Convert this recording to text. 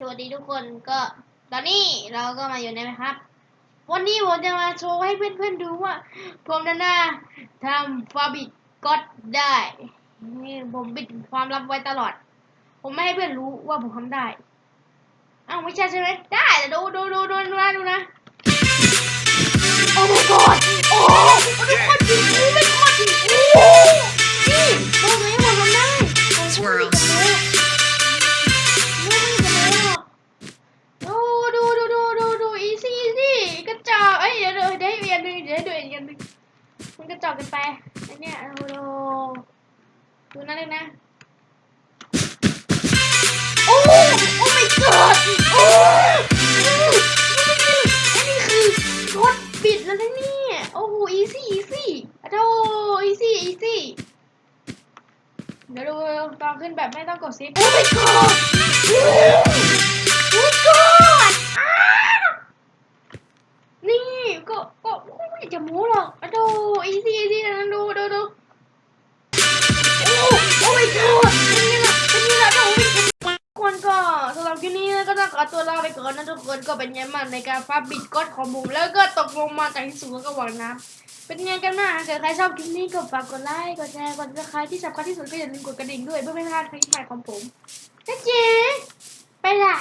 สวัสดีทุกคนก็ตอนนี้เราก็มาอยู่ในนะครับ วันนี้ผมจะมาโชว์ให้เพื่อนๆดูว่า ผมนานาทำฟาบิกก็ได้นี่ผมปิดความลับไว้ตลอด ผมไม่ให้เพื่อนรู้ว่าผมทำได้อ้าวไม่ใช่ใช่ไหมได้แต่ดูดูดูดูดูนะดูนะ อกกันไปอันเนี้ยดูดูดูนั่นเลยนะ โอ้โอ้ my god โอ้อันนี้คือกดปิดแล้วนะเนี่ยโอ้โหอีซี่อีซี่อะโธอีซี่อีซี่เดี๋ยวดูตอนขึ้นแบบไม่ต้องกดซิปโอ้ my god จะม้หรอกอะโธอีซี่อีซี่นะดูดูดูโอ้โอ้ my god เป็นไงล่ะเป็นไงล่ะทุกคนก็สำหรับคลิปนี้นะก็ต้องขอตัวลาไปก่อนนะทุกคนก็เป็นไงบ้างในการฟาบิดก้อนของผมแล้วก็ตกลงมาจากที่สูงแล้วก็หวังน้ำเป็นไงกันบ้างถ้าเกิดใครชอบคลิปนี้ก็ฝากกดไลค์กดแชร์กดซับสไครต์ที่สำคัญที่สุดก็อย่าลืมกดกระดิ่งด้วยเพื่อไม่พลาดคลิปใหม่ของผมนะเจ๊ไปละ